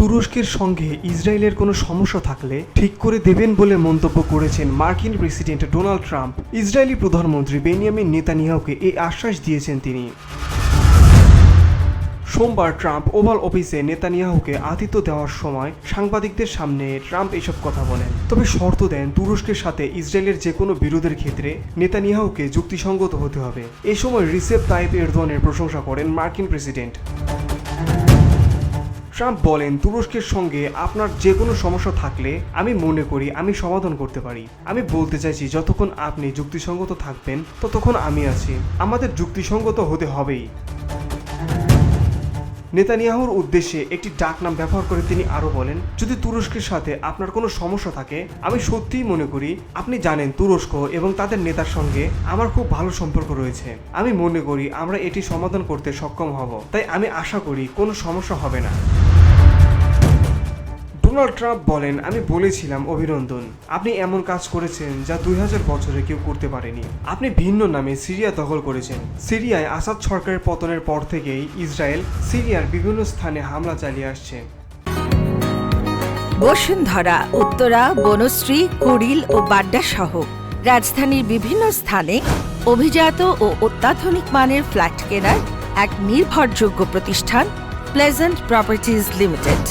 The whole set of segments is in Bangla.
তুরস্কের সঙ্গে ইসরায়েলের কোনো সমস্যা থাকলে ঠিক করে দেবেন বলে মন্তব্য করেছেন মার্কিন প্রেসিডেন্ট ডোনাল্ড ট্রাম্প। ইসরায়েলি প্রধানমন্ত্রী বেনিয়ামিন নেতানিয়াহুকে এই আশ্বাস দিয়েছেন তিনি। সোমবার ট্রাম্প ওভাল অফিসে নেতানিয়াহুকে আতিথ্য দেওয়ার সময় সাংবাদিকদের সামনে ট্রাম্প এসব কথা বলেন। তবে শর্ত দেন, তুরস্কের সাথে ইসরায়েলের যে কোনো বিরোধের ক্ষেত্রে নেতানিয়াহুকে যুক্তিসঙ্গত হতে হবে। এ সময় রিসেপ তাইপ এরদোয়ানের প্রশংসা করেন মার্কিন প্রেসিডেন্ট। ট্রাম্প বলেন, তুরস্কের সঙ্গে আপনার যে কোনো সমস্যা থাকলে আমি মনে করি আমি সমাধান করতে পারি। আমি বলতে চাইছি, যতক্ষণ আপনি যুক্তিসঙ্গত থাকবেন, ততক্ষণ আমি আছি। আমাদের যুক্তিসঙ্গত হতে হবেই। নেতানিয়াহুর উদ্দেশ্যে একটি ডাক নাম ব্যবহার করে তিনি আরও বলেন, যদি তুরস্কের সাথে আপনার কোনো সমস্যা থাকে, আমি সত্যিই মনে করি আপনি জানেন তুরস্ক এবং তাদের নেতার সঙ্গে আমার খুব ভালো সম্পর্ক রয়েছে। আমি মনে করি আমরা এটি সমাধান করতে সক্ষম হব। তাই আমি আশা করি কোনো সমস্যা হবে না। ডোনাল্ড ট্রাম্প বলেন, আমি বলেছিলাম অভিনন্দন। আপনি এমন কাজ করেছেন যা দুই হাজার বছরে কেউ করতে পারেনি। আপনি ভিন্ন নামে সিরিয়া দখল করেছেন। সিরিয়ায় আসাদ সরকারের পতনের পর থেকেই ইসরায়েল সিরিয়ার বিভিন্ন স্থানে হামলা চালিয়ে আসছে। বসুন্ধরা, উত্তরা, বনশ্রী, কুড়িল ও বাড্ডা সহ রাজধানীর বিভিন্ন স্থানে অভিজাত ও অত্যাধুনিক মানের ফ্ল্যাট কেনার এক নির্ভরযোগ্য প্রতিষ্ঠান প্লেজেন্ট প্রপার্টিজ লিমিটেড।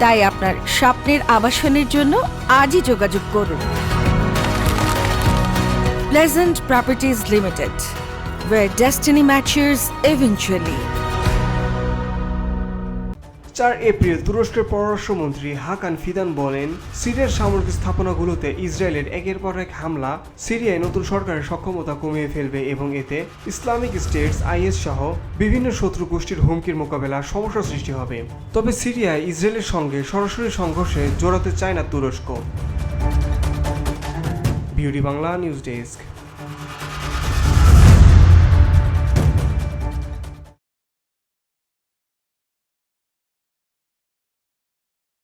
তাই আপনার স্বপ্নের আবাসনের জন্য আজই যোগাযোগ করুন। Pleasant properties limited where destiny matches eventually চার এপ্রিল তুরস্কের পররাষ্ট্রমন্ত্রী হাকান ফিদান বলেন, সিরিয়ার সামরিক স্থাপনাগুলোতে ইসরায়েলের একের পর এক হামলা সিরিয়ায় নতুন সরকারের সক্ষমতা কমিয়ে ফেলবে এবং এতে ইসলামিক স্টেটস, আইএস সহ বিভিন্ন শত্রু গোষ্ঠীর হুমকির মোকাবেলা সমস্যা সৃষ্টি হবে। তবে সিরিয়ায় ইসরায়েলের সঙ্গে সরাসরি সংঘর্ষে জড়াতে চায় না তুরস্ক। Beauty Bangla, news desk.